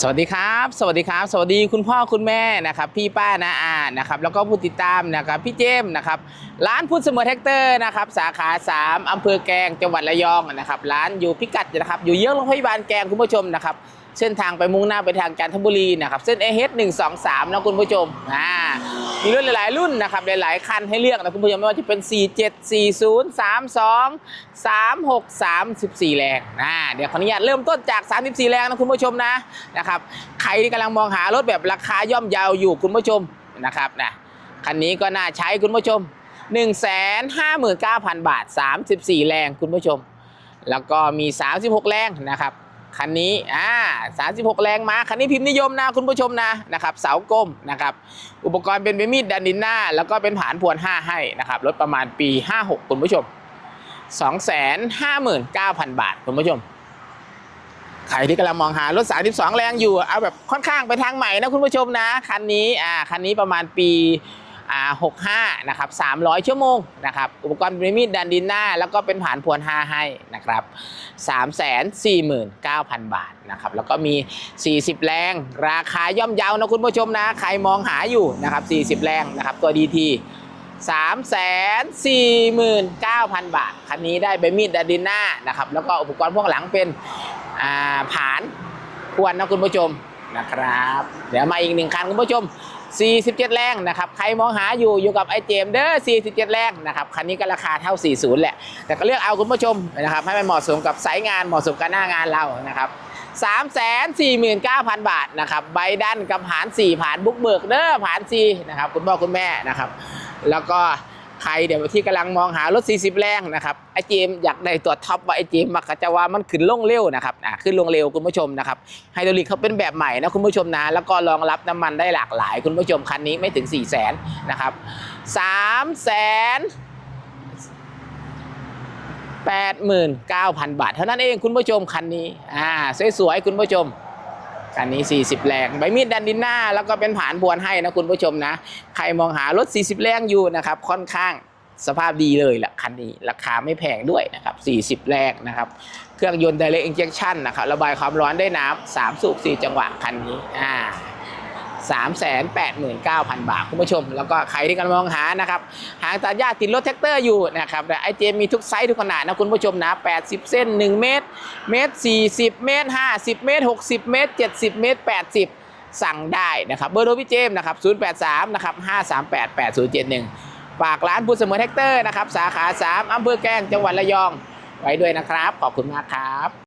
สวัสดีครับ สวัสดีครับ สวัสดีคุณพ่อคุณแม่นะครับ พี่ป้านาอานะครับ แล้วก็ผู้ติดตามนะครับ พี่เจมส์นะครับ ร้านพุทธเสมอแท็กเตอร์นะครับ สาขา 3อำเภอแกงจังหวัดระยองนะครับ ร้านอยู่พิกัดนะครับ อยู่เยื้องโรงพยาบาลแกงคุณผู้ชมนะครับ เส้นทางไปมุ่งหน้าไปทางจันทบุรีนะครับเส้น a อ1 2 3นะคุณผู้ชมอ่ามีรุ่นหลายๆรุ่นนะครับหลายๆคันให้เลือกนะคุณผู้ชมไม่ว่าจะเป็น 47 40 32 36 34 แรงนะเดี๋ยวขออนุญาตเริ่มต้นจาก 34 แรงนะคุณผู้ชมนะนะครับใครที่กำลังมองหารถแบบราคาย่อมเยาวอยู่คุณผู้ชมนะครับนะคันนี้ก็น่าใช้คุณผู้ชม 159,000 บาท 34 แรงคุณผู้ชม แล้วก็มี 36 แรงนะครับ คันนี้อ่า36 แรงมาคันนี้พิมพ์นิยมนะคุณผู้ชมนะนะครับเสากลมนะครับอุปกรณ์เป็นเบมีดดันดินหน้า แล้วก็เป็นผานพวน5ให้นะครับรถประมาณปี 56 คุณผู้ชม 259,000 บาท คุณผู้ชมใครที่กำลังมองหารถ 32 แรงอยู่เอาแบบค่อนข้างไปทางใหม่นะคุณผู้ชมนะคันนี้อ่าคันนี้ประมาณปี 65 นะครับ300 ชั่วโมงนะครับอุปกรณ์เป็นมีดดันดินหน้า แล้วก็เป็นผ่านพวน 5 ให้นะครับ349,000 บาทนะครับแล้วก็มี 40 แรงราคาย่อมเยาวนะคุณผู้ชมนะ ใครมองหาอยู่นะครับ 40 แรงนะครับตัว DT 349,000 บาท คันนี้ได้ใบมีดดันดินหน้านะครับแล้วก็อุปกรณ์พวกหลังเป็นอ่าผานพวนนะคุณผู้ชมนะครับ เดี๋ยวมาอีกหนึ่งคันคุณผู้ชม 47 แรงนะครับ ใครมองหาอยู่อยู่กับไอเจมเด้อ47 แรงนะครับ คันนี้ก็ราคาเท่า 40 แหละ แต่ก็เลือกเอาคุณผู้ชมนะครับ ให้มันเหมาะสมกับสายงาน เหมาะสมกับหน้างานเรานะครับ349,000 บาทนะครับ ใบดันกับผาน4ผ่านบุกเบิกเด้อผ่าน4นะครับ คุณพ่อคุณแม่นะครับ แล้วก็ ใครเดี๋ยวที่กำลังมองหารถ 40 แรงนะครับไอเจมอยากได้ตัวท็อปว่าไอเจมมักจะว่ามันขึ้นลงเร็วนะครับอ่าขึ้นลงเร็วคุณผู้ชมนะครับไฮดรอลิกเขาเป็นแบบใหม่นะคุณผู้ชมนะแล้วก็รองรับน้ำมันได้หลากหลาย คุณผู้ชมคันนี้ไม่ถึง 4 0 0 0 0นนะครับ3 0 0 0 0 89,000 บาท เท่านั้นเองคุณผู้ชมคันนี้อ่าสวยๆคุณผู้ชม คันนี้ 40 แรง ใบมีดดันดินหน้า แล้วก็เป็นผานบวนให้นะคุณผู้ชมนะ ใครมองหารถ 40 แรงอยู่นะครับ ค่อนข้างสภาพดีเลยละคันนี้ ราคาไม่แพงด้วยนะครับ 40 แรงนะครับ เครื่องยนต์ direct injection นะครับ ระบายความร้อนได้น้ำ3สูบ4จังหวะคันนี้ อ่า 389,000 บาทคุณผู้ชม แล้วก็ใครที่กำลังมองหานะครับหางตัดหญ้าติดรถแท็กเตอร์อยู่นะครับไอเจมีทุกไซส์ทุกขนาดนะคุณผู้ชมนะ 80 เส้น 1 เมตร เมตร 40 เมตร 50 เมตร 60 เมตร 70 เมตร 80สั่งได้นะครับเบอร์โทรพี่เจมนะครับ083นะครับ538 8071 ฝากร้านพุทธเสมอแท็กเตอร์นะครับ สาขา 3 อำเภอแกลงจังหวัดระยอง ไว้ด้วยนะครับ ขอบคุณมากครับ